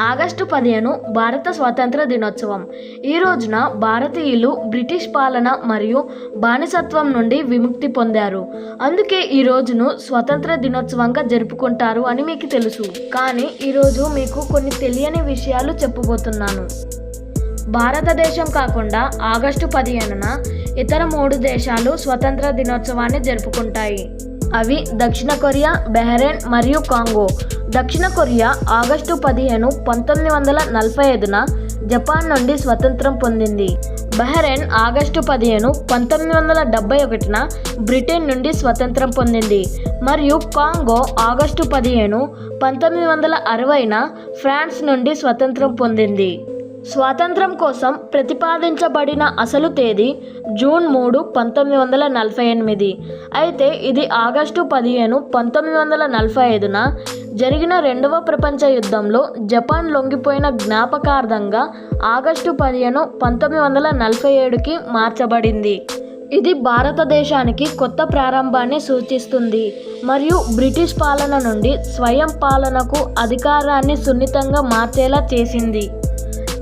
August పదిహేను భారత స్వాతంత్ర దినోత్సవం. ఈ రోజున భారతీయులు బ్రిటిష్ పాలన మరియు బానిసత్వం నుండి విముక్తి పొందారు. అందుకే ఈ రోజును స్వతంత్ర దినోత్సవంగా జరుపుకుంటారు అని మీకు తెలుసు. కానీ ఈరోజు మీకు కొన్ని తెలియని విషయాలు చెప్పబోతున్నాను. భారతదేశం కాకుండా ఆగస్టు పదిహేనున ఇతర మూడు దేశాలు స్వతంత్ర దినోత్సవాన్ని జరుపుకుంటాయి. అవి దక్షిణ కొరియా బెహ్రెన్ మరియు కాంగో. దక్షిణ కొరియా ఆగస్టు పదిహేను పంతొమ్మిది వందల నలభై ఐదున జపాన్ నుండి స్వతంత్రం పొందింది. బహ్రెన్ ఆగస్టు పదిహేను పంతొమ్మిది వందల డెబ్బై ఒకటిన బ్రిటన్ నుండి స్వతంత్రం పొందింది. మరియు కాంగో ఆగస్టు పదిహేను పంతొమ్మిది వందల అరవైన ఫ్రాన్స్ నుండి స్వతంత్రం పొందింది. స్వాతంత్రం కోసం ప్రతిపాదించబడిన అసలు తేదీ జూన్ మూడు పంతొమ్మిది వందల నలభై ఎనిమిది. అయితే ఇది ఆగస్టు పదిహేను పంతొమ్మిది వందల నలభై ఐదున జరిగిన రెండవ ప్రపంచ యుద్ధంలో జపాన్ లొంగిపోయిన జ్ఞాపకార్థంగా ఆగస్టు పదిహేను పంతొమ్మిది వందల నలభై ఏడుకి మార్చబడింది. ఇది భారతదేశానికి కొత్త ప్రారంభాన్ని సూచిస్తుంది. మరియు బ్రిటిష్ పాలన నుండి స్వయం పాలనకు అధికారాన్ని సున్నితంగా మార్చేలా చేసింది.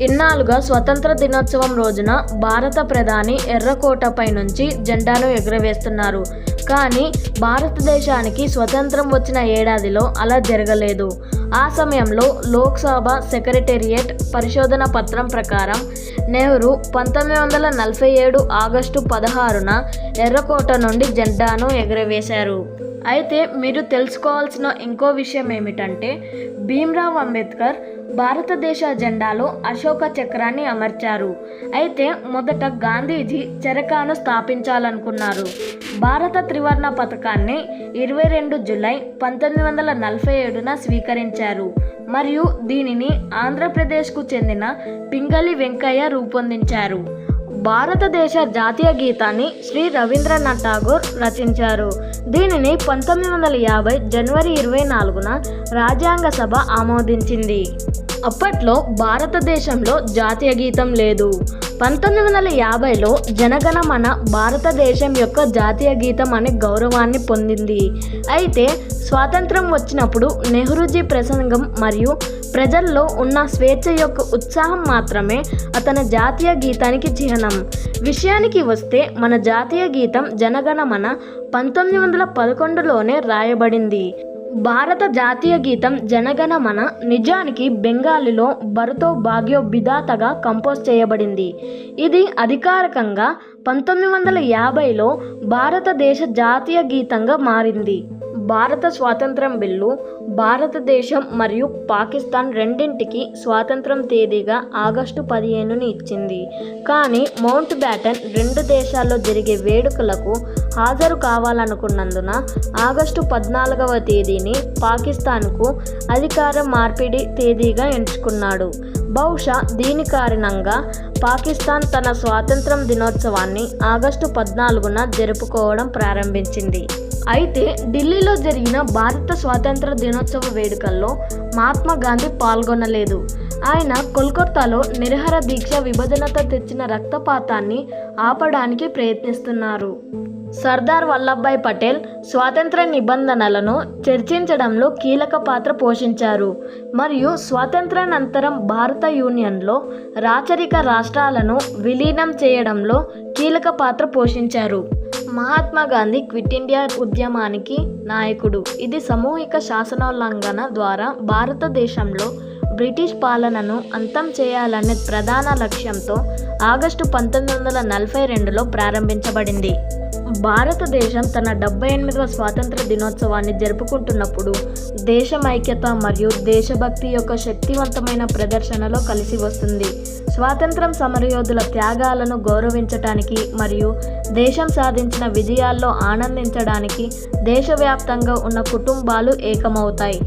ఇన్నాళ్ళుగా స్వతంత్ర దినోత్సవం రోజున భారత ప్రధాని ఎర్రకోటపై నుంచి జెండాను ఎగురవేస్తున్నారు. కానీ భారతదేశానికి స్వతంత్రం వచ్చిన ఏడాదిలో అలా జరగలేదు. ఆ సమయంలో లోక్సభ సెక్రటేరియట్ పరిశోధన పత్రం ప్రకారం నెహ్రూ పంతొమ్మిది వందల నలభై ఏడు ఆగస్టు పదహారున ఎర్రకోట నుండి జెండాను ఎగురవేశారు. అయితే మీరు తెలుసుకోవాల్సిన ఇంకో విషయం ఏమిటంటే భీమ్రావ్ అంబేద్కర్ భారతదేశ జెండాలో అశోక చక్రాన్ని అమర్చారు. అయితే మొదట గాంధీజీ చరకాను స్థాపించాలనుకున్నారు. భారత త్రివర్ణ పథకాన్ని ఇరవై రెండు జులై పంతొమ్మిది వందల నలభై ఏడున స్వీకరించారు. మరియు దీనిని ఆంధ్రప్రదేశ్కు చెందిన పింగళి వెంకయ్య రూపొందించారు. భారతదేశ జాతీయ గీతాన్ని శ్రీ రవీంద్రనాథ్ ఠాగూర్ రచించారు. దీనిని పంతొమ్మిది వందల యాభై జనవరి ఇరవై నాలుగున రాజ్యాంగ సభ ఆమోదించింది. అప్పట్లో భారతదేశంలో జాతీయ గీతం లేదు. పంతొమ్మిది వందల యాభైలో జనగణమన భారతదేశం యొక్క జాతీయ గీతం అనే గౌరవాన్ని పొందింది. అయితే స్వాతంత్రం వచ్చినప్పుడు నెహ్రూజీ ప్రసంగం మరియు ప్రజల్లో ఉన్న స్వేచ్ఛ యొక్క ఉత్సాహం మాత్రమే అతని జాతీయ గీతానికి చిహ్నం. విషయానికి వస్తే మన జాతీయ గీతం జనగణమన పంతొమ్మిది వందల పదకొండులోనే రాయబడింది. భారత జాతీయ గీతం జనగణమన నిజానికి బెంగాలీలో భరతో భాగ్యో బిదాతగా కంపోజ్ చేయబడింది. ఇది అధికారికంగా పంతొమ్మిది వందల యాభైలో భారతదేశ జాతీయ గీతంగా మారింది. భారత స్వాతంత్రం బిల్లు భారతదేశం మరియు పాకిస్తాన్ రెండింటికి స్వాతంత్రం తేదీగా ఆగస్టు పదిహేనుని ఇచ్చింది. కానీ మౌంట్ బ్యాటన్ రెండు దేశాల్లో జరిగే వేడుకలకు హాజరు కావాలనుకున్నందున ఆగస్టు పద్నాలుగవ తేదీని పాకిస్తాన్కు అధికార మార్పిడి తేదీగా ఎంచుకున్నాడు. బహుశా దీని కారణంగా పాకిస్తాన్ తన స్వాతంత్రం దినోత్సవాన్ని ఆగస్టు పద్నాలుగున జరుపుకోవడం ప్రారంభించింది. అయితే ఢిల్లీలో జరిగిన భారత స్వాతంత్ర దినోత్సవ వేడుకల్లో మహాత్మా గాంధీ పాల్గొనలేదు. ఆయన కోల్కతాలో నిరహర దీక్ష విభజనతో తెచ్చిన రక్తపాతాన్ని ఆపడానికి ప్రయత్నిస్తున్నారు. సర్దార్ వల్లభాయ్ పటేల్ స్వాతంత్ర నిబంధనలను చర్చించడంలో కీలక పాత్ర పోషించారు. మరియు స్వాతంత్రానంతరం భారత యూనియన్లో రాచరిక రాష్ట్రాలను విలీనం చేయడంలో కీలక పాత్ర పోషించారు. మహాత్మా గాంధీ క్విట్ ఇండియా ఉద్యమానికి నాయకుడు. ఇది సామూహిక శాసనోల్లంఘన ద్వారా భారతదేశంలో బ్రిటిష్ పాలనను అంతం చేయాలనే ప్రధాన లక్ష్యంతో ఆగస్టు పంతొమ్మిది వందల నలభై రెండులో ప్రారంభించబడింది. భారతదేశం తన డెబ్బై ఎనిమిదవ స్వాతంత్ర దినోత్సవాన్ని జరుపుకుంటున్నప్పుడు దేశం ఐక్యత మరియు దేశభక్తి యొక్క శక్తివంతమైన ప్రదర్శనలో కలిసి వస్తుంది. స్వాతంత్రం సమరయోధుల త్యాగాలను గౌరవించటానికి మరియు దేశం సాధించిన విజయాల్లో ఆనందించడానికి దేశవ్యాప్తంగా ఉన్న కుటుంబాలు ఏకమవుతాయి.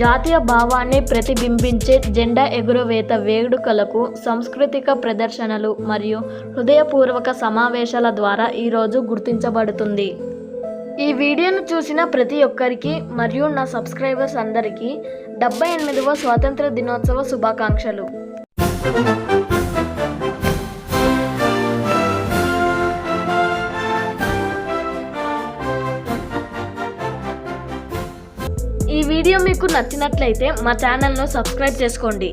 జాతీయ భావాన్ని ప్రతిబింబించే జెండా ఎగురవేత వేడుకలకు సాంస్కృతిక ప్రదర్శనలు మరియు హృదయపూర్వక సమావేశాల ద్వారా ఈరోజు గుర్తించబడుతుంది. ఈ వీడియోను చూసిన ప్రతి ఒక్కరికి మరియు నా సబ్స్క్రైబర్స్ అందరికీ డెబ్బై ఎనిమిదవ స్వాతంత్ర దినోత్సవ శుభాకాంక్షలు. వీడియో మీకు నచ్చినట్లయితే మా ఛానల్ను సబ్స్క్రైబ్ చేసుకోండి.